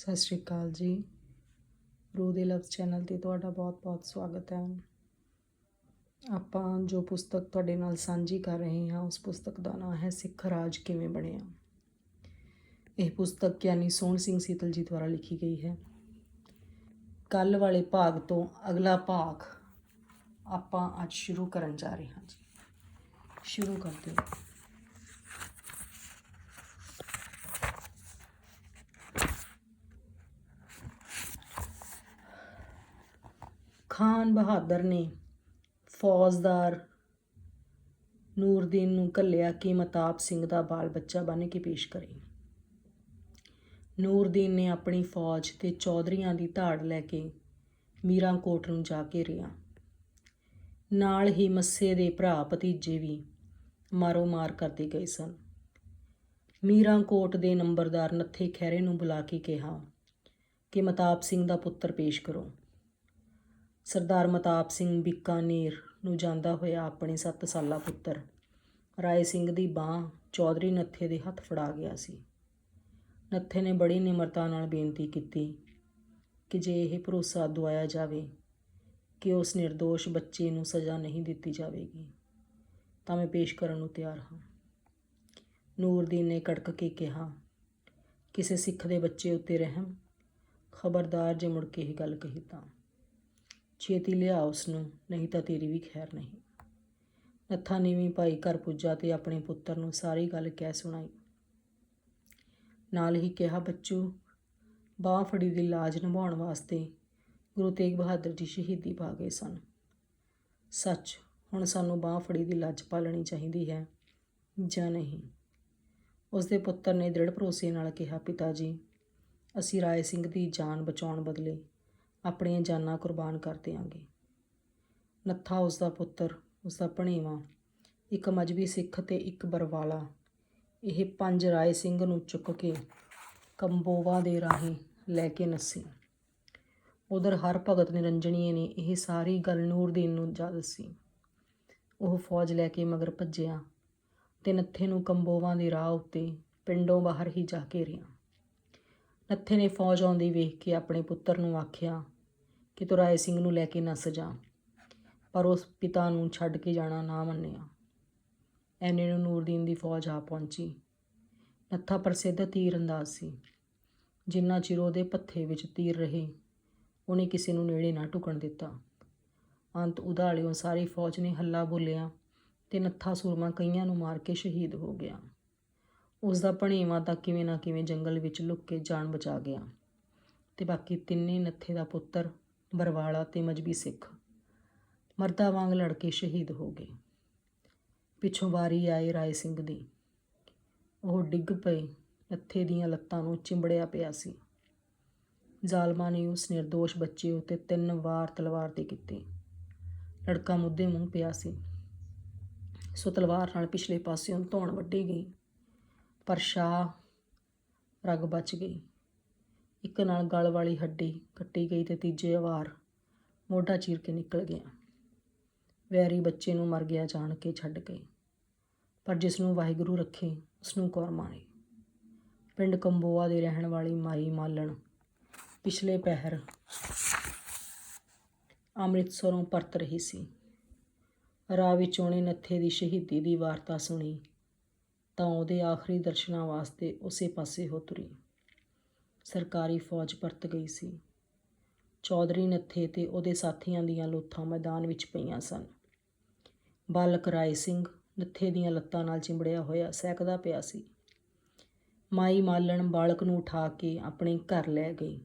ਸਤਿ ਸ਼੍ਰੀ ਅਕਾਲ ਜੀ। ਰੂ ਦੇ ਲਫ਼ਜ਼ ਚੈਨਲ ਤੇ ਤੁਹਾਡਾ ਬਹੁਤ-ਬਹੁਤ ਸਵਾਗਤ ਹੈ। ਆਪਾਂ ਜੋ ਪੁਸਤਕ ਤੁਹਾਡੇ ਨਾਲ ਸਾਂਝੀ ਕਰ ਰਹੇ ਹਾਂ, ਉਸ ਪੁਸਤਕ ਦਾ ਨਾਮ ਹੈ ਸਿੱਖ ਰਾਜ ਕਿਵੇਂ ਬਣਿਆ? ਇਹ ਪੁਸਤਕ ਗਿਆਨੀ ਸੋਹਣ ਸਿੰਘ ਸੀਤਲ ਜੀ ਦੁਆਰਾ ਲਿਖੀ ਗਈ ਹੈ। ਕੱਲ ਵਾਲੇ ਭਾਗ ਤੋਂ ਅਗਲਾ ਭਾਗ ਆਪਾਂ ਅੱਜ ਸ਼ੁਰੂ ਕਰਨ ਜਾ ਰਹੇ ਹਾਂ ਜੀ। ਸ਼ੁਰੂ ਕਰਦੇ ਹਾਂ। ਖਾਨ ਬਹਾਦਰ ਨੇ ਫੌਜਦਾਰ ਨੂਰਦੀਨ ਨੂੰ ਕੱਲਿਆ ਕਿ ਮਤਾਬ ਸਿੰਘ ਦਾ ਬਾਲ ਬੱਚਾ ਬਣ ਕੇ ਪੇਸ਼ ਕਰੇ। ਨੂਰਦੀਨ ਨੇ ਆਪਣੀ ਫੌਜ ਤੇ ਚੌਧਰੀਆਂ ਦੀ ਧਾੜ ਲੈ ਕੇ ਮੀਰਾਂ ਕੋਟ ਨੂੰ ਜਾ ਕੇ ਰਿਆ। ਨਾਲ ਹੀ ਮੱਸੇ ਦੇ ਭਰਾ ਭਤੀਜੇ ਵੀ ਮਾਰੋ ਮਾਰ ਕਰਦੇ ਗਏ ਸਨ। ਮੀਰਾਂ ਕੋਟ ਦੇ ਨੰਬਰਦਾਰ ਨੱਥੇ ਖੈਰੇ ਨੂੰ ਬੁਲਾ ਕੇ ਕਿਹਾ ਕਿ ਮਤਾਬ ਸਿੰਘ ਦਾ ਪੁੱਤਰ ਪੇਸ਼ ਕਰੋ। ਸਰਦਾਰ ਮਤਾਪ ਸਿੰਘ ਬੀਕਾਨੇਰ ਨੂੰ ਜਾਂਦਾ ਹੋਇਆ ਆਪਣੇ 7 ਸਾਲਾ ਪੁੱਤਰ। ਰਾਏ ਸਿੰਘ ਦੀ ਬਾਹ ਚੌਧਰੀ ਨੱਥੇ ਦੇ ਹੱਥ ਫੜਾ ਗਿਆ ਸੀ। ਨੱਥੇ ਨੇ ਬੜੀ ਨਿਮਰਤਾ ਨਾਲ ਬੇਨਤੀ ਕੀਤੀ ਕਿ ਜੇ ਇਹ ਭਰੋਸਾ ਦਵਾਇਆ ਜਾਵੇ ਕਿ ਉਸ નિર્ਦੋਸ਼ ਬੱਚੇ ਨੂੰ ਸਜ਼ਾ ਨਹੀਂ ਦਿੱਤੀ ਜਾਵੇਗੀ, ਤਾਂ ਮੈਂ ਪੇਸ਼ ਕਰਨ ਨੂੰ ਤਿਆਰ ਹਾਂ। ਨੂਰਦੀਨ ਨੇ ਕੜਕ ਕੇ ਕਿਹਾ, ਕਿਸੇ ਸਿੱਖ ਦੇ ਬੱਚੇ ਉੱਤੇ ਰਹਿਮ, ਖਬਰਦਾਰ ਜੇ ਮੁੜ ਕੇ ਇਹ ਗੱਲ ਕਹੀ ਤਾਂ। ਛੇਤੀ ਲਿਆ ਉਸ ਨੂੰ ਨਹੀਂ ਤਾਂ ਤੇਰੀ ਵੀ ਖੈਰ ਨਹੀਂ। ਨੱਥਾ ਨੀਵੀਂ ਭਾਈ ਘਰ ਪੁੱਜਾ ਤੇ ਆਪਣੇ ਪੁੱਤਰ ਨੂੰ ਸਾਰੀ ਗੱਲ ਕਹਿ ਸੁਣਾਈ। ਨਾਲ ਹੀ ਕਿਹਾ, ਬੱਚੂ, ਬਾਹ ਫੜੀ ਦੀ ਲਾਜ ਨਿਭਾਉਣ ਵਾਸਤੇ ਗੁਰੂ ਤੇਗ ਬਹਾਦਰ ਜੀ ਸ਼ਹੀਦੀ ਪਾ ਗਏ ਸਨ। ਸੱਚ, ਹੁਣ ਸਾਨੂੰ ਬਾਹ ਫੜੀ ਦੀ ਲੱਜ ਪਾਲਣੀ ਚਾਹੀਦੀ ਹੈ ਜਾਂ ਨਹੀਂ? ਉਸ ਦੇ ਪੁੱਤਰ ਨੇ ਦ੍ਰਿੜ ਭਰੋਸੇ ਨਾਲ ਕਿਹਾ, ਪਿਤਾ ਜੀ, ਅਸੀਂ ਰਾਏ ਸਿੰਘ ਦੀ ਜਾਨ ਬਚਾਉਣ ਬਦਲੇ ਆਪਣੀਆਂ ਜਾਨਾਂ ਕੁਰਬਾਨ ਕਰ ਦਿਆਂਗੇ। ਨੱਥਾ ਉਸ ਦਾ ਪੁੱਤਰ ਉਸ ਦਾ ਭਣੇਵਾ, ਇੱਕ ਮਜਬੀ ਸਿੱਖ ਤੇ ਇੱਕ ਬਰਵਾਲਾ। ਇਹ ਪੰਜ ਰਾਏ ਸਿੰਘ ਨੂੰ ਚੁੱਕ ਕੇ ਕੰਬੋਵਾ ਦੇ ਰਾਹੀਂ ਲੈ ਕੇ ਨੱਸੀ। ਉਧਰ ਹਰ ਭਗਤ ਨਿਰੰਜਣੀਏ ਨੇ ਇਹ ਸਾਰੀ ਗੱਲ ਨੂਰਦੀਨ ਨੂੰ ਜਾ ਦੱਸੀ। ਉਹ ਫੌਜ ਲੈ ਕੇ ਮਗਰ ਭੱਜਿਆ ਤੇ ਨੱਥੇ ਨੂੰ ਕੰਬੋਵਾ ਦੇ ਰਾਹ ਉੱਤੇ ਪਿੰਡੋਂ ਬਾਹਰ ਹੀ ਜਾ ਕੇ ਰਿਹਾ ਨੱਥੇ ਨੇ ਫੌਜ ਆਉਂਦੀ ਵੇਖ ਕੇ ਆਪਣੇ ਪੁੱਤਰ ਨੂੰ ਆਖਿਆ ਕਿ ਤੂੰ ਰਾਏ ਸਿੰਘ ਨੂੰ ਲੈ ਕੇ ਨੱਸ ਜਾ। ਪਰ ਉਸ ਪਿਤਾ ਨੂੰ ਛੱਡ ਕੇ ਜਾਣਾ ਨਾ ਮੰਨਿਆ। ਐਨੇ ਨੂੰ ਨੂਰਦੀਨ ਦੀ ਫੌਜ ਆ ਪਹੁੰਚੀ। ਨੱਥਾ ਪ੍ਰਸਿੱਧ ਤੀਰ ਅੰਦਾਜ਼ ਸੀ। ਜਿੰਨਾ ਚਿਰ ਉਹਦੇ ਪੱਥੇ ਵਿੱਚ ਤੀਰ ਰਹੇ, ਉਹਨੇ ਕਿਸੇ ਨੂੰ ਨੇੜੇ ਨਾ ਟੁਕਣ ਦਿੱਤਾ। ਅੰਤ ਉਧਾਲਿਓਂ ਸਾਰੀ ਫੌਜ ਨੇ ਹੱਲਾ ਬੋਲਿਆ ਤੇ ਨੱਥਾ ਸੂਰਮਾ ਕਈਆਂ ਨੂੰ ਮਾਰ ਕੇ ਸ਼ਹੀਦ ਹੋ ਗਿਆ। ਉਸ ਦਾ ਭਣੇਵਾ ਤਾਂ ਕਿਵੇਂ ਨਾ ਕਿਵੇਂ ਜੰਗਲ ਵਿੱਚ ਲੁੱਕ ਕੇ ਜਾਨ ਬਚਾ ਗਿਆ। ਤੇ ਬਾਕੀ ਤਿੰਨੇ ਨੱਥੇ ਦਾ ਪੁੱਤਰ ਬਰਵਾਲਾ ਤੇ ਮਜਬੀ ਸਿੱਖ। ਮਰਦਾ ਵਾਂਗ ਲੜ ਕੇ ਸ਼ਹੀਦ ਹੋ ਗਏ। ਪਿੱਛੋਂ ਵਾਰੀ ਆਏ ਰਾਏ ਸਿੰਘ ਦੀ। ਉਹ ਡਿੱਗ ਪਏ। ਨੱਥੇ ਦੀਆਂ ਲੱਤਾਂ ਨੂੰ ਚਿੰਬੜਿਆ ਪਿਆ ਸੀ। ਜ਼ਾਲਮਾਂ ਨੇ ਉਸ ਨਿਰਦੋਸ਼ ਬੱਚੇ ਉੱਤੇ ਤਿੰਨ ਵਾਰ ਤਲਵਾਰ ਤੇ ਕੀਤੇ। ਲੜਕਾ ਮੁੱਦੇ ਮੂੰਹ ਪਿਆ ਸੀ। ਸੋ ਤਲਵਾਰ ਨਾਲ ਪਿਛਲੇ ਪਾਸਿਓਂ ਧੌਣ ਵੱਢੀ ਗਈ। ਪਰ ਸ਼ਾਹ ਰਗ ਬਚ ਗਈ। ਇੱਕ ਨਾਲ ਗਲ ਵਾਲੀ ਹੱਡੀ ਕੱਟੀ ਗਈ ਤੇ ਤੀਜੇ ਵਾਰ ਮੋਢਾ ਚੀਰ ਕੇ ਨਿਕਲ ਗਿਆ। ਵੈਰੀ ਬੱਚੇ ਨੂੰ ਮਰ ਗਿਆ ਜਾਣ ਕੇ ਛੱਡ ਗਏ ਪਰ ਜਿਸ ਨੂੰ ਵਾਹਿਗੁਰੂ ਰੱਖੇ, ਉਸ ਨੂੰ ਕੌਰ ਮਾਣੇ ਪਿੰਡ ਕੰਬੋਆ ਦੇ ਰਹਿਣ ਵਾਲੀ ਮਾਈ ਮਾਲਣ ਪਿਛਲੇ ਪਹਿਰ ਅੰਮ੍ਰਿਤਸਰੋਂ ਪਰਤ ਰਹੀ ਸੀ। ਰਾਹ ਵਿੱਚ ਉਹਨੇ ਨੱਥੇ ਦੀ ਸ਼ਹੀਦੀ ਦੀ ਵਾਰਤਾ ਸੁਣੀ ਤਾਂ ਉਹਦੇ ਆਖਰੀ ਦਰਸ਼ਨਾਂ ਵਾਸਤੇ ਉਸੇ ਪਾਸੇ ਹੋ ਤੁਰੀ। ਸਰਕਾਰੀ ਫੌਜ ਪਰਤ ਗਈ ਸੀ। ਚੌਧਰੀ ਨੱਥੇ ਤੇ ਉਹਦੇ ਸਾਥੀਆਂ ਦੀਆਂ ਲੋਥਾਂ ਮੈਦਾਨ ਵਿੱਚ ਪਈਆਂ ਸਨ। ਬਾਲਕ ਰਾਏ ਸਿੰਘ ਨੱਥੇ ਦੀਆਂ ਲੱਤਾਂ ਨਾਲ ਚਿੰਬੜਿਆ ਹੋਇਆ ਸਹਿਕਦਾ ਪਿਆ ਸੀ। ਮਾਈ ਮਾਲਣ ਬਾਲਕ ਨੂੰ ਉਠਾ ਕੇ ਆਪਣੇ ਘਰ ਲੈ ਗਈ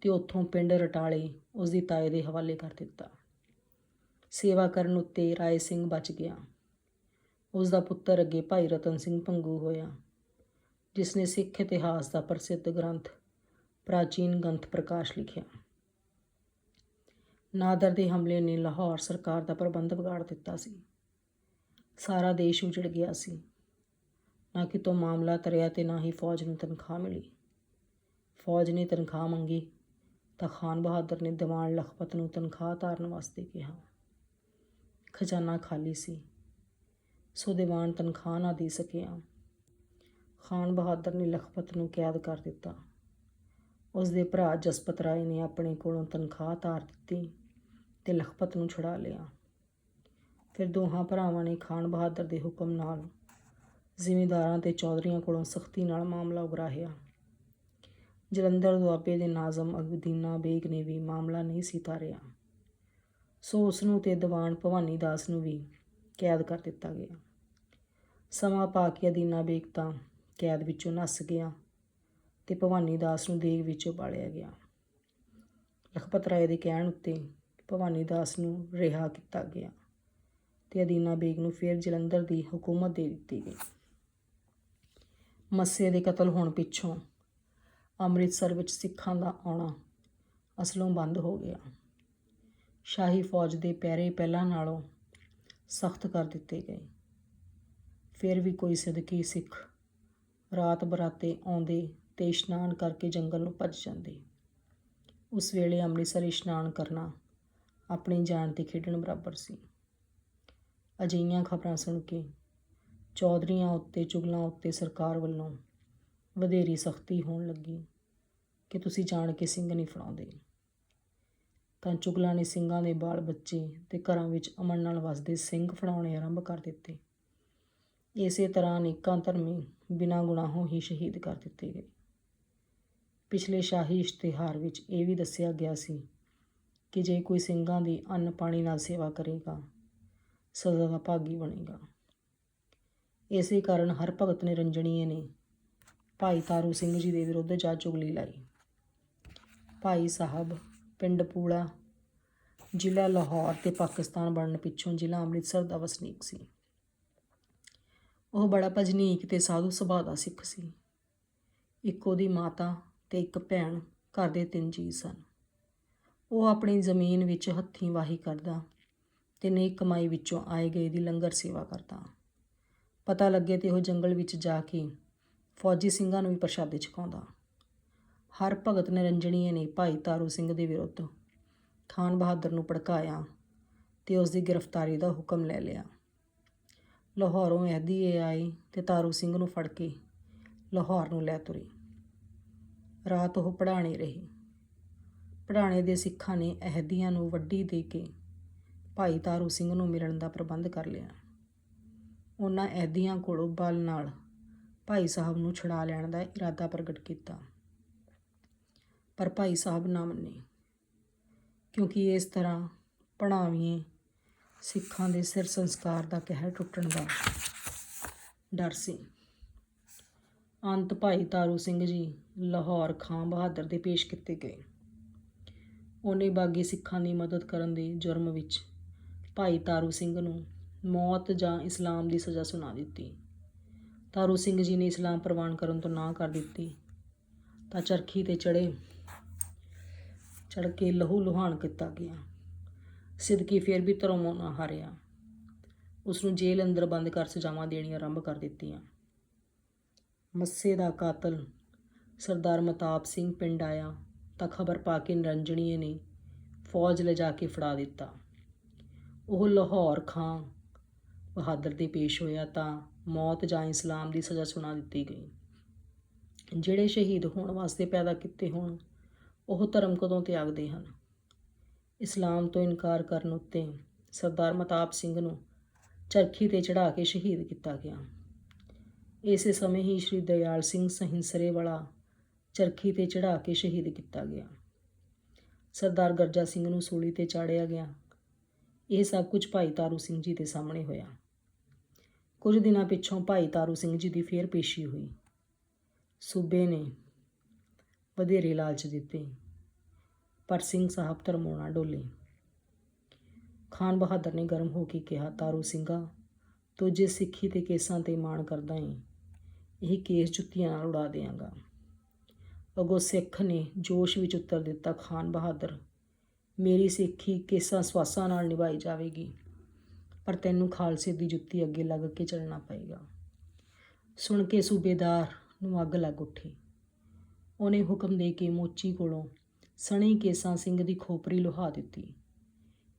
ਤੇ ਉੱਥੋਂ ਪਿੰਡ ਰਟਾਲੇ ਉਸ ਦੀ ਤਾਏ ਦੇ ਹਵਾਲੇ ਕਰ ਦਿੱਤਾ। ਸੇਵਾ ਕਰਨ ਉੱਤੇ ਰਾਏ ਸਿੰਘ ਬਚ ਗਿਆ। ਉਸ ਦਾ ਪੁੱਤਰ ਅੱਗੇ ਭਾਈ ਰਤਨ ਸਿੰਘ ਭੰਗੂ ਹੋਇਆ। ਜਿਸ ਨੇ ਸਿੱਖ ਇਤਿਹਾਸ ਦਾ ਪ੍ਰਸਿੱਧ ਗ੍ਰੰਥ ਪ੍ਰਾਚੀਨ ਗ੍ਰੰਥ ਪ੍ਰਕਾਸ਼ ਲਿਖਿਆ। ਨਾਦਰ ਦੇ ਹਮਲੇ ਨੇ ਲਾਹੌਰ ਸਰਕਾਰ ਦਾ ਪ੍ਰਬੰਧ ਵਿਗਾੜ ਦਿੱਤਾ ਸੀ। ਸਾਰਾ ਦੇਸ਼ ਉਜੜ ਗਿਆ ਸੀ। ਨਾ ਕਿਤੋਂ ਮਾਮਲਾ ਤਰਿਆ ਤੇ ਨਾ ਹੀ ਫੌਜ ਨੂੰ ਤਨਖਾਹ ਮਿਲੀ। ਫੌਜ ਨੇ ਤਨਖਾਹ ਮੰਗੀ ਤਾਂ ਖਾਨ ਬਹਾਦਰ ਨੇ ਦੀਵਾਨ ਲਖਪਤ ਨੂੰ ਤਨਖਾਹ ਧਾਰਨ ਵਾਸਤੇ ਕਿਹਾ। ਖਜ਼ਾਨਾ ਖਾਲੀ ਸੀ। ਸੋ ਦੀਵਾਨ ਤਨਖਾਹ ਨਾ ਦੇ ਸਕਿਆ। ਖਾਨ ਬਹਾਦਰ ਨੇ ਲਖਪਤ ਨੂੰ ਕੈਦ ਕਰ ਦਿੱਤਾ। ਉਸ ਦੇ ਭਰਾ ਜਸਪਤ ਰਾਏ ਨੇ ਆਪਣੇ ਕੋਲੋਂ ਤਨਖਾਹ ਤਾਰ ਦਿੱਤੀ ਤੇ ਲਖਪਤ ਨੂੰ ਛੁਡਾ ਲਿਆ। ਫਿਰ ਦੋਹਾਂ ਭਰਾਵਾਂ ਨੇ ਖਾਨ ਬਹਾਦਰ ਦੇ ਹੁਕਮ ਨਾਲ ਜ਼ਿਮੀਂਦਾਰਾਂ ਤੇ ਚੌਧਰੀਆਂ ਕੋਲੋਂ ਸਖਤੀ ਨਾਲ ਮਾਮਲਾ ਉਗਰਾਹਿਆ ਜਲੰਧਰ ਦੁਆਬੇ ਦੇ ਨਾਜ਼ਮ ਅਬਦੀਨਾ ਬੇਗ ਨੇ ਵੀ ਮਾਮਲਾ ਨਹੀਂ ਸੀ ਤਾਰਿਆ। ਸੋ ਉਸ ਨੂੰ ਤੇ ਦੀਵਾਨ ਭਵਾਨੀ ਦਾਸ ਨੂੰ ਵੀ ਕੈਦ ਕਰ ਦਿੱਤਾ ਗਿਆ। ਸਮਾਂ ਪਾ ਕੇ ਅਦੀਨਾ ਬੇਗ ਤਾਂ ਕੈਦ ਵਿੱਚੋਂ ਨੱਸ ਗਿਆ ਤੇ ਭਵਾਨੀ ਦਾਸ ਨੂੰ ਦੇਗ ਵਿੱਚੋਂ ਪਾਲਿਆ ਗਿਆ। ਲਖਪਤ ਰਾਏ ਦੇ ਕਹਿਣ ਉੱਤੇ ਭਵਾਨੀ ਦਾਸ ਨੂੰ ਰਿਹਾ ਕੀਤਾ ਗਿਆ ਤੇ ਅਦੀਨਾ ਬੇਗ ਨੂੰ ਫਿਰ ਜਲੰਧਰ ਦੀ ਹਕੂਮਤ ਦੇ ਦਿੱਤੀ ਗਈ। ਮੱਸੇ ਦੇ ਕਤਲ ਹੋਣ ਪਿੱਛੋਂ ਅੰਮ੍ਰਿਤਸਰ ਵਿੱਚ ਸਿੱਖਾਂ ਦਾ ਆਉਣਾ ਅਸਲੋਂ ਬੰਦ ਹੋ ਗਿਆ। ਸ਼ਾਹੀ ਫੌਜ ਦੇ ਪਹਿਰੇ ਪਹਿਲਾਂ ਨਾਲੋਂ ਸਖਤ ਕਰ ਦਿੱਤੇ ਗਏ। ਫਿਰ ਵੀ ਕੋਈ ਸਦਕੀ ਸਿੱਖ ਰਾਤ ਬਰਾਤੇ ਆਉਂਦੇ ਤੇ ਇਸ਼ਨਾਨ ਕਰਕੇ ਜੰਗਲ ਨੂੰ ਭੱਜ ਜਾਂਦੇ। ਉਸ ਵੇਲੇ ਅੰਮ੍ਰਿਤਸਰ ਇਸ਼ਨਾਨ ਕਰਨਾ ਆਪਣੀ ਜਾਨ ਤੇ ਖੇਡਣ ਬਰਾਬਰ ਸੀ। ਅਜਿਹੀਆਂ ਖਬਰਾਂ ਸੁਣ ਕੇ ਚੌਧਰੀਆਂ ਉੱਤੇ, ਚੁਗਲਾਂ ਉੱਤੇ ਸਰਕਾਰ ਵੱਲੋਂ ਵਧੇਰੀ ਸਖਤੀ ਹੋਣ ਲੱਗੀ ਕਿ ਤੁਸੀਂ ਜਾਣ ਕੇ ਸਿੰਘ ਨਹੀਂ ਫੜਾਉਂਦੇ। ਤਾਂ ਚੁਗਲਾਂ ਨੇ ਸਿੰਘਾਂ ਦੇ ਬਾਲ ਬੱਚੇ ਤੇ ਘਰਾਂ ਵਿੱਚ ਅਮਨ ਨਾਲ ਵਸਦੇ ਸਿੰਘ ਫੜਾਉਣੇ ਆਰੰਭ ਕਰ ਦਿੱਤੇ। ਇਸੇ ਤਰ੍ਹਾਂ ਅਨੇਕਾਂ ਧਰਮੀ ਬਿਨਾਂ ਗੁਨਾਹੋਂ ਹੀ ਸ਼ਹੀਦ ਕਰ ਦਿੱਤੇ ਗਏ। ਪਿਛਲੇ ਸ਼ਾਹੀ ਇਸ਼ਤਿਹਾਰ ਵਿੱਚ ਇਹ ਵੀ ਦੱਸਿਆ ਗਿਆ ਸੀ ਕਿ ਜੇ ਕੋਈ ਸਿੰਘਾਂ ਦੀ ਅੰਨ ਪਾਣੀ ਨਾਲ ਸੇਵਾ ਕਰੇਗਾ ਸਦਾ ਦਾ ਭਾਗੀ ਬਣੇਗਾ। ਇਸੇ ਕਾਰਨ ਹਰ ਭਗਤ ਨੇ ਰੰਜਣੀਏ ਨੇ ਭਾਈ ਤਾਰੂ ਸਿੰਘ ਜੀ ਦੇ ਵਿਰੁੱਧ ਜਾ ਚੁਗਲੀ ਲਾਈ। ਭਾਈ ਸਾਹਿਬ ਪਿੰਡ ਪੂਲਾ, ਜ਼ਿਲ੍ਹਾ ਲਾਹੌਰ ਤੇ ਪਾਕਿਸਤਾਨ ਬਣਨ ਪਿੱਛੋਂ ਜ਼ਿਲ੍ਹਾ ਅੰਮ੍ਰਿਤਸਰ ਦਾ ਵਸਨੀਕ ਸੀ। ਉਹ ਬੜਾ ਭਜਨੀਕ ਤੇ ਸਾਧੂ ਸੁਭਾਅ ਦਾ ਸਿੱਖ ਸੀ। ਇੱਕ ਉਹਦੀ ਮਾਤਾ ਤੇ ਇੱਕ ਭੈਣ ਘਰ ਦੇ ਤਿੰਨ ਜੀ ਸਨ। ਉਹ ਆਪਣੀ ਜ਼ਮੀਨ ਵਿੱਚ ਹੱਥੀਂ ਵਾਹੀ ਕਰਦਾ ਤੇ ਨੇਕ ਕਮਾਈ ਵਿੱਚੋਂ ਆਏ ਗਏ ਦੀ ਲੰਗਰ ਸੇਵਾ ਕਰਦਾ। ਪਤਾ ਲੱਗੇ ਤੇ ਉਹ ਜੰਗਲ ਵਿੱਚ ਜਾ ਕੇ ਫੌਜੀ ਸਿੰਘਾਂ ਨੂੰ ਵੀ ਪ੍ਰਸ਼ਾਦੇ ਛਕਾਉਂਦਾ। ਹਰ ਭਗਤ ਨਿਰੰਜਣੀਏ ਨੇ ਭਾਈ ਤਾਰੂ ਸਿੰਘ ਦੇ ਵਿਰੁੱਧ ਖਾਨ ਬਹਾਦਰ ਨੂੰ ਭੜਕਾਇਆ ਤੇ ਉਸ ਦੀ ਗ੍ਰਿਫਤਾਰੀ ਦਾ ਹੁਕਮ ਲੈ ਲਿਆ। ਲਾਹੌਰੋਂ ਅਹਿਦੀਏ ਆਏ ਤੇ ਤਾਰੂ ਸਿੰਘ ਨੂੰ ਫੜ ਕੇ ਲਾਹੌਰ ਨੂੰ ਲੈ ਤੁਰੇ। ਰਾਤ ਉਹ ਪੜਾਣੇ ਰਹੀ। ਪੜਾਣੇ ਦੇ ਸਿੱਖਾਂ ਨੇ ਅਹਿਦੀਆਂ ਨੂੰ ਵੱਡੀ ਦੇ ਕੇ ਭਾਈ ਤਾਰੂ ਸਿੰਘ ਨੂੰ ਮਿਲਣ ਦਾ ਪ੍ਰਬੰਧ ਕਰ ਲਿਆ। ਉਹਨਾਂ ਅਹਿਦੀਆਂ ਕੋਲੋਂ ਬਲ ਨਾਲ ਭਾਈ ਸਾਹਿਬ ਨੂੰ ਛੁਡਾ ਲੈਣ ਦਾ ਇਰਾਦਾ ਪ੍ਰਗਟ ਕੀਤਾ। ਪਰ ਭਾਈ ਸਾਹਿਬ ਨਾ ਮੰਨੇ, ਕਿਉਂਕਿ ਇਸ ਤਰ੍ਹਾਂ ਪੜਾਵੀਏ ਸਿੱਖਾਂ ਦੇ ਸਿਰ ਸੰਸਕਾਰ ਦਾ ਕਹਿਰ ਟੁੱਟਣ ਦਾ ਡਰ ਸੀ। ਅੰਤ ਭਾਈ ਤਾਰੂ ਸਿੰਘ ਜੀ ਲਾਹੌਰ ਖਾਂ ਬਹਾਦਰ ਦੇ ਪੇਸ਼ ਕੀਤੇ ਗਏ। ਉਹਨੇ ਬਾਗੀ ਸਿੱਖਾਂ ਦੀ ਮਦਦ ਕਰਨ ਦੇ ਜੁਰਮ ਵਿੱਚ ਭਾਈ ਤਾਰੂ ਸਿੰਘ ਨੂੰ ਮੌਤ ਜਾਂ ਇਸਲਾਮ ਦੀ ਸਜ਼ਾ ਸੁਣਾ ਦਿੱਤੀ। ਤਾਰੂ ਸਿੰਘ ਜੀ ਨੇ ਇਸਲਾਮ ਪ੍ਰਵਾਨ ਕਰਨ ਤੋਂ ਨਾ ਕਰ ਦਿੱਤੀ ਤਾਂ ਚਰਖੀ ਤੇ ਚੜੇ ਚੜ ਕੇ ਲਹੂ ਲੁਹਾਨ ਕੀਤਾ ਗਿਆ। ਸਿਦਕੀ ਫਿਰ ਵੀ ਧਰਮੋਂ ਨਾ ਹਾਰਿਆ। ਉਸ ਨੂੰ ਜੇਲ੍ਹ ਅੰਦਰ ਬੰਦ ਕਰ ਸਜ਼ਾਵਾਂ ਦੇਣੀਆਂ ਆਰੰਭ ਕਰ ਦਿੱਤੀਆਂ। ਮੱਸੇ ਦਾ ਕਾਤਲ ਸਰਦਾਰ ਮਤਾਬ ਸਿੰਘ ਪਿੰਡ ਆਇਆ ਤਾਂ ਖਬਰ ਪਾ ਕੇ ਨਿਰੰਜਣੀਏ ਨੇ ਫੌਜ ਲਿਜਾ ਕੇ ਫੜਾ ਦਿੱਤਾ। ਉਹ ਲਾਹੌਰ ਖਾਂ ਬਹਾਦਰ ਦੇ ਪੇਸ਼ ਹੋਇਆ ਤਾਂ ਮੌਤ ਜਾਂ ਇਸਲਾਮ ਦੀ ਸਜ਼ਾ ਸੁਣਾ ਦਿੱਤੀ ਗਈ। ਜਿਹੜੇ ਸ਼ਹੀਦ ਹੋਣ ਵਾਸਤੇ ਪੈਦਾ ਕੀਤੇ ਹੋਣ, ਉਹ ਧਰਮ ਕਦੋਂ ਤਿਆਗਦੇ ਹਨ? ਇਸਲਾਮ ਤੋਂ ਇਨਕਾਰ ਕਰਨ ਉੱਤੇ ਸਰਦਾਰ ਮਤਾਬ ਸਿੰਘ ਨੂੰ ਚਰਖੀ ਤੇ ਚੜਾ ਕੇ ਸ਼ਹੀਦ ਕੀਤਾ ਗਿਆ। ਇਸੇ ਸਮੇਂ ਹੀ ਸ਼੍ਰੀ ਦਇਆਲ ਸਿੰਘ ਸਹਿੰਸਰੇ ਵਾਲਾ ਚਰਖੀ ਤੇ ਚੜਾ ਕੇ ਸ਼ਹੀਦ ਕੀਤਾ ਗਿਆ। ਸਰਦਾਰ ਗਰਜਾ ਸਿੰਘ ਨੂੰ ਸੂਲੀ ਤੇ ਚਾੜਿਆ ਗਿਆ। ਇਹ ਸਭ ਕੁਝ ਭਾਈ ਤਾਰੂ ਸਿੰਘ ਜੀ ਦੇ ਸਾਹਮਣੇ ਹੋਇਆ। ਕੁਝ ਦਿਨਾਂ ਪਿੱਛੋਂ ਭਾਈ ਤਾਰੂ ਸਿੰਘ ਜੀ ਦੀ ਫੇਰ ਪੇਸ਼ੀ ਹੋਈ। ਸੂਬੇ ਨੇ ਵਧੇਰੇ ਲਾਲਚ ਦਿੱਤੇ। ਪਰ ਸਿੰਘ ਸਾਹਿਬ ਧਰਮੋਣਾ ਡੋਲੇ। ਖਾਨ ਬਹਾਦਰ ਨੇ ਗਰਮ ਹੋ ਕੇ ਕਿਹਾ, ਤਾਰੂ ਸਿੰਘਾ ਤੂੰ ਜੇ ਸਿੱਖੀ ਤੇ ਕੇਸਾਂ ਤੇ ਮਾਣ ਕਰਦਾ ਏ। ਇਹ ਕੇਸ ਜੁੱਤੀਆਂ ਨਾਲ ਉਡਾ ਦੇਵਾਂਗਾ ਅਗੋ ਸਿੱਖ ਨੇ ਜੋਸ਼ ਵਿੱਚ ਉੱਤਰ ਦਿੱਤਾ, ਖਾਨ ਬਹਾਦਰ, ਮੇਰੀ ਸਿੱਖੀ ਕੇਸਾਂ ਸਵਾਸਾਂ ਨਾਲ ਨਿਭਾਈ ਜਾਵੇਗੀ, ਪਰ ਤੈਨੂੰ ਖਾਲਸੇ ਦੀ ਜੁੱਤੀ ਅੱਗੇ ਲੱਗ ਕੇ ਚੱਲਣਾ ਪਏਗਾ। ਸੁਣ ਕੇ ਸੂਬੇਦਾਰ ਨੂੰ ਅੱਗ ਲੱਗ ਉੱਠੀ। ਉਹਨੇ ਹੁਕਮ ਦੇ ਕੇ ਮੋਚੀ ਕੋਲੋਂ ਸਣੀ ਕੇਸਾਂ ਸਿੰਘ ਦੀ ਖੋਪਰੀ ਲੁਹਾ ਦਿੱਤੀ।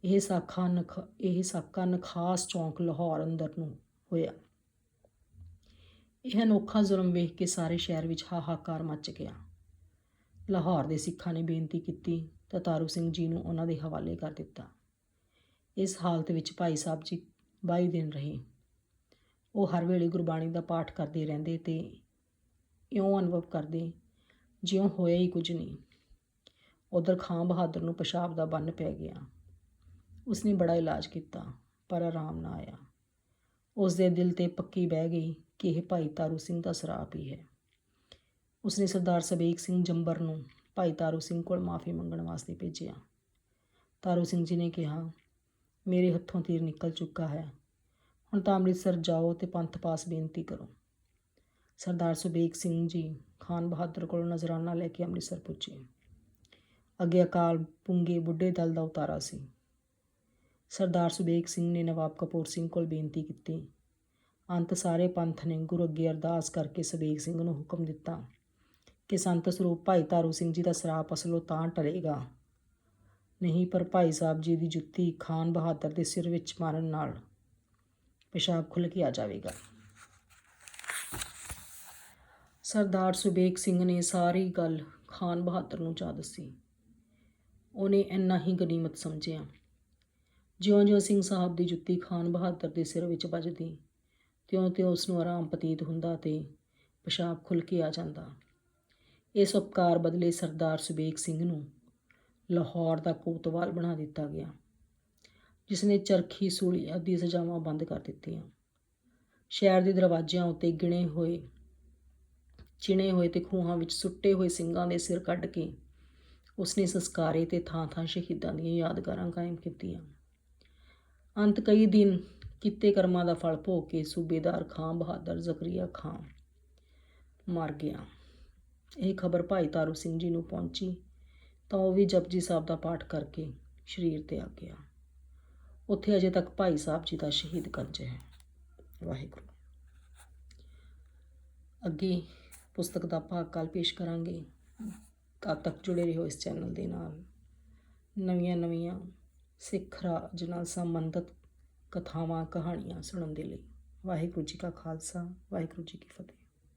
ਇਹ ਸਾਖਾ ਨਖ, ਇਹ ਸਾਕਾ ਨਖਾਸ ਚੌਂਕ ਲਾਹੌਰ ਅੰਦਰ ਨੂੰ ਹੋਇਆ। ਇਹ ਅਨੋਖਾ ਜ਼ੁਲਮ ਵੇਖ ਕੇ ਸਾਰੇ ਸ਼ਹਿਰ ਵਿੱਚ ਹਾਹਾਕਾਰ ਮਚ ਗਿਆ। ਲਾਹੌਰ ਦੇ ਸਿੱਖਾਂ ਨੇ ਬੇਨਤੀ ਕੀਤੀ ਤਾਂ ਤਾਰੂ ਸਿੰਘ ਜੀ ਨੂੰ ਉਹਨਾਂ ਦੇ ਹਵਾਲੇ ਕਰ ਦਿੱਤਾ। ਇਸ ਹਾਲਤ ਵਿੱਚ ਭਾਈ ਸਾਹਿਬ ਜੀ 22 ਦਿਨ ਰਹੇ। ਉਹ ਹਰ ਵੇਲੇ ਗੁਰਬਾਣੀ ਦਾ ਪਾਠ ਕਰਦੇ ਰਹਿੰਦੇ ਤੇ ਇਉਂ ਅਨੁਭਵ ਕਰਦੇ ਜਿਉਂ ਹੋਇਆ ਹੀ ਕੁਝ ਨਹੀਂ। ਉਧਰ ਖਾਂ ਬਹਾਦਰ ਨੂੰ ਪਿਸ਼ਾਬ ਦਾ ਬੰਨ ਪੈ ਗਿਆ। ਉਸਨੇ ਬੜਾ ਇਲਾਜ ਕੀਤਾ, ਪਰ ਆਰਾਮ ਨਾ ਆਇਆ। ਉਸ ਦੇ ਦਿਲ ਤੇ ਪੱਕੀ ਬਹਿ ਗਈ ਕਿ ਇਹ ਭਾਈ ਤਾਰੂ ਸਿੰਘ ਦਾ ਸਰਾਪ ਹੀ ਹੈ। ਉਸਨੇ ਸਰਦਾਰ ਸਬੇਕ ਸਿੰਘ ਜੰਬਰ ਨੂੰ ਭਾਈ ਤਾਰੂ ਸਿੰਘ ਕੋਲ ਮਾਫੀ ਮੰਗਣ ਵਾਸਤੇ ਭੇਜਿਆ। ਤਾਰੂ ਸਿੰਘ ਜੀ ਨੇ ਕਿਹਾ, ਮੇਰੇ ਹੱਥੋਂ ਤੀਰ ਨਿਕਲ ਚੁੱਕਾ ਹੈ। ਹੁਣ ਤਾਂ ਅੰਮ੍ਰਿਤਸਰ ਜਾਓ ਤੇ ਪੰਥ ਪਾਸ ਬੇਨਤੀ ਕਰੋ। ਸਰਦਾਰ ਸੁਬੇਕ ਸਿੰਘ ਜੀ ਖਾਨ ਬਹਾਦਰ ਕੋਲ ਨਜ਼ਰਾਨਾ ਲੈ ਕੇ ਅੰਮ੍ਰਿਤਸਰ ਪੁੱਜੇ। ਅੱਗੇ ਅਕਾਲ ਪੁੰਗੇ ਬੁੱਢੇ ਦਲ ਦਾ ਉਤਾਰਾ ਸੀ। ਸਰਦਾਰ ਸੁਬੇਗ ਸਿੰਘ ਨੇ ਨਵਾਬ ਕਪੂਰ ਸਿੰਘ ਕੋਲ ਬੇਨਤੀ ਕੀਤੀ। ਅੰਤ ਸਾਰੇ ਪੰਥ ਨੇ ਗੁਰੂ ਅੱਗੇ ਅਰਦਾਸ ਕਰਕੇ ਸੁਬੇਕ ਸਿੰਘ ਨੂੰ ਹੁਕਮ ਦਿੱਤਾ ਕਿ ਸੰਤ ਸਰੂਪ ਭਾਈ ਤਾਰੂ ਸਿੰਘ ਜੀ ਦਾ ਸਰਾਪ ਅਸਲੋਂ ਤਾਂ ਟਲੇਗਾ। ਨਹੀਂ ਪਰ ਭਾਈ ਸਾਹਿਬ ਜੀ ਦੀ ਜੁੱਤੀ ਖਾਨ ਬਹਾਦਰ ਦੇ ਸਿਰ ਵਿੱਚ ਮਾਰਨ ਨਾਲ ਪਿਸ਼ਾਬ ਖੁੱਲ ਕੇ ਆ ਜਾਵੇਗਾ। ਸਰਦਾਰ ਸੁਬੇਕ ਸਿੰਘ ਨੇ ਸਾਰੀ ਗੱਲ ਖਾਨ ਬਹਾਦਰ ਨੂੰ ਜਾ ਦੱਸੀ। ਉਹਨੇ ਇੰਨਾ ਹੀ ਗਨੀਮਤ ਸਮਝਿਆ। ਜਿਉਂ-ਜਿਉਂ ਸਿੰਘ ਸਾਹਿਬ ਦੀ ਜੁੱਤੀ ਖਾਨ ਬਹਾਦਰ ਦੇ ਸਿਰ ਵਿੱਚ ਵੱਜਦੀ, ਤਿਉਂ-ਤਿਉਂ ਉਸ ਨੂੰ ਆਰਾਮ ਪਤੀਤ ਹੁੰਦਾ ਤੇ ਪਿਸ਼ਾਬ ਖੁੱਲ ਕੇ ਆ ਜਾਂਦਾ। ਇਸ ਉਪਕਾਰ ਬਦਲੇ ਸਰਦਾਰ ਸੁਬੇਕ ਸਿੰਘ ਨੂੰ ਲਾਹੌਰ ਦਾ ਕੋਤਵਾਲ ਬਣਾ ਦਿੱਤਾ ਗਿਆ ਜਿਸ ਨੇ ਚਰਖੀ, ਸੂਲੀ ਆਦਿ ਸਜ਼ਾਵਾਂ ਬੰਦ ਕਰ ਦਿੱਤੀਆਂ। ਸ਼ਹਿਰ ਦੇ ਦਰਵਾਜ਼ਿਆਂ ਉੱਤੇ ਗਿਣੇ ਹੋਏ, ਚਿਣੇ ਹੋਏ ਤੇ ਖੂਹਾਂ ਵਿੱਚ ਸੁੱਟੇ ਹੋਏ ਸਿੰਘਾਂ ਦੇ ਸਿਰ ਕੱਢ ਕੇ ਉਸਨੇ ਸੰਸਕਾਰੇ ਤੇ ਥਾਂ-ਥਾਂ ਸ਼ਹੀਦਾਂ ਦੀਆਂ ਯਾਦਗਾਰਾਂ ਕਾਇਮ ਕੀਤੀਆਂ। ਅੰਤ ਕਈ ਦਿਨ ਕੀਤੇ ਕਰਮਾਂ ਦਾ ਫਲ ਭੋਗ ਕੇ ਸੂਬੇਦਾਰ ਖਾਂ ਬਹਾਦਰ ਜ਼ਕਰੀਆ ਖਾਂ ਮਰ ਗਿਆ। ਇਹ ਖਬਰ ਭਾਈ ਤਾਰੂ ਸਿੰਘ ਜੀ ਨੂੰ ਪਹੁੰਚੀ ਤਾਂ ਉਹ ਵੀ ਜਪਜੀ ਸਾਹਿਬ ਦਾ ਪਾਠ ਕਰਕੇ ਸਰੀਰ ਤੇ ਆ ਗਿਆ। ਉੱਥੇ ਅਜੇ ਤੱਕ ਭਾਈ ਸਾਹਿਬ ਜੀ ਦਾ ਸ਼ਹੀਦ ਕੰਜ ਹੈ। ਵਾਹਿਗੁਰੂ। ਅੱਗੇ ਪੁਸਤਕ ਦਾ ਭਾਗ ਕੱਲ ਪੇਸ਼ ਕਰਾਂਗੇ। ਤਦ ਤੱਕ ਜੁੜੇ ਰਹੋ ਇਸ ਚੈਨਲ ਦੇ ਨਾਲ। ਨਵੀਆਂ ਨਵੀਆਂ ਸਿੱਖ ਰਾਜ ਨਾਲ ਸੰਬੰਧਿਤ ਕਥਾਵਾਂ ਕਹਾਣੀਆਂ ਸੁਣਨ ਦੇ ਲਈ। ਵਾਹਿਗੁਰੂ ਜੀ ਕਾ ਖਾਲਸਾ, ਵਾਹਿਗੁਰੂ ਜੀ ਕੀ ਫਤਿਹ।